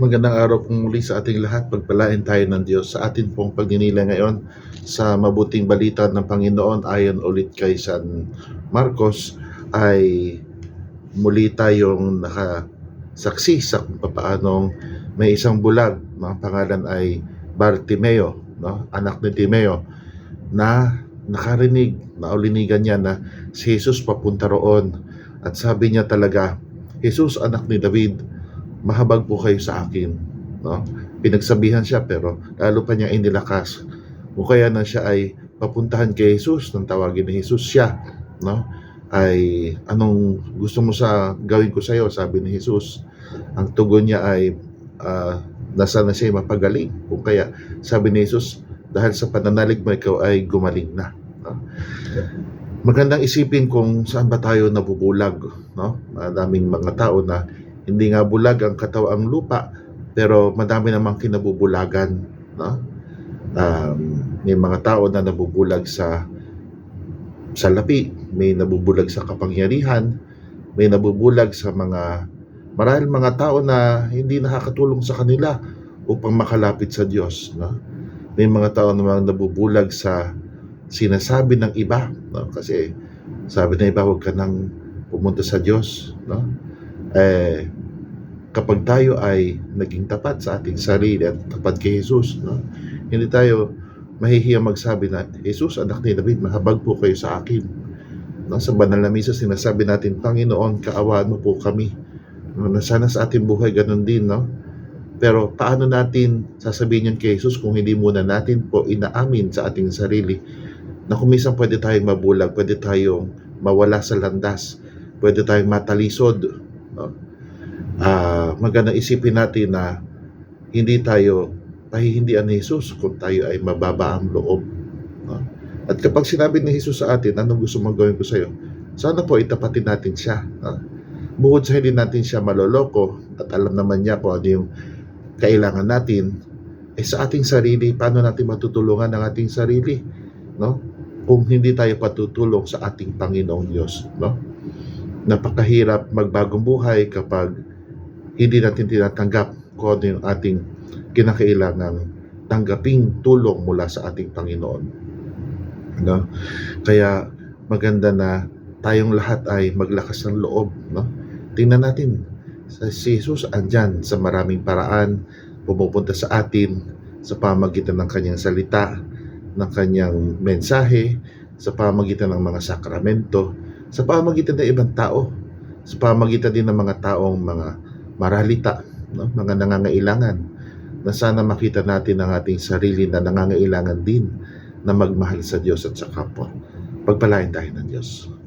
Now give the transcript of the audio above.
Magandang araw pong muli sa ating lahat. Pagpalain tayo ng Diyos sa atin pong pagninila ngayon sa mabuting balita ng Panginoon ayon ulit kay San Marcos ay muli tayong nakasaksi sa kung paanong may isang bulag na ang pangalan ay Bartimeo, no? anak ni Timeo, na nakarinig, naulinigan niya na si Jesus papunta roon. At sabi niya talaga, Jesus anak ni David, mahabag po kayo sa akin. No? Pinagsabihan siya pero lalo pa niya inilakas. O kaya na siya ay papuntahan kay Jesus, nang tawagin ni Jesus siya. No? Ay, anong gusto mo sa gawin ko sa iyo? Sabi ni Jesus. Ang tugon niya ay, ah, nasa na siya mapagaling. Kung kaya, sabi ni Jesus, dahil sa pananalig mo ikaw ay gumaling na. No? Magandang isipin kung saan ba tayo nabubulag. No? Madaming mga tao na hindi nga bulag ang katawaang lupa, pero madami namang kinabubulagan. No? Um, may mga tao na nabubulag sa salapi, may nabubulag sa kapangyarihan, may nabubulag sa mga marahil mga tao na hindi nakakatulong sa kanila upang makalapit sa Diyos. No? May mga tao namang nabubulag sa sinasabi ng iba. No? Kasi sabi ng iba, huwag ka nang pumunta sa Diyos. No? Eh, kapag tayo ay naging tapat sa ating sarili at tapat kay Jesus, no? hindi tayo mahihiya magsabi na, Jesus, anak ni David, mahabag po kayo sa akin. No? Sa banal na misa, sinasabi natin, Panginoon, kaawaan mo po kami. No? Na sana sa ating buhay ganun din, no? Pero paano natin sasabihin yun kay Jesus kung hindi muna natin po inaamin sa ating sarili na kung minsan pwede tayong mabulag, pwede tayong mawala sa landas, pwede tayong matalisod. No? Ah, magandang isipin natin na hindi tayo pahihindian ni Jesus kung tayo ay mababa ang loob. No? At kapag sinabi ni Jesus sa atin, anong gusto mong gawin ko sa iyo? Sana po itapatin natin siya. No? Bukod sa hindi natin siya maloloko at alam naman niya kung ano yung kailangan natin, eh sa ating sarili, paano natin matutulungan ang ating sarili? No? Kung hindi tayo patutulong sa ating Panginoong Diyos. No? Napakahirap magbagong buhay kapag hindi natin tinatanggap kung ano yung ating kinakailangan tanggaping tulong mula sa ating Panginoon. No? Kaya maganda na tayong lahat ay maglakas ng loob. No? Tingnan natin, sa si Jesus andyan sa maraming paraan, pumupunta sa atin sa pamagitan ng kanyang salita, ng kanyang mensahe, sa pamagitan ng mga sakramento, sa pamagitan ng ibang tao, sa pamagitan din ng mga taong mga maralita, no? mga nangangailangan, na sana makita natin ang ating sarili na nangangailangan din na magmahal sa Diyos at sa kapwa. Pagpalain tayo ng Diyos.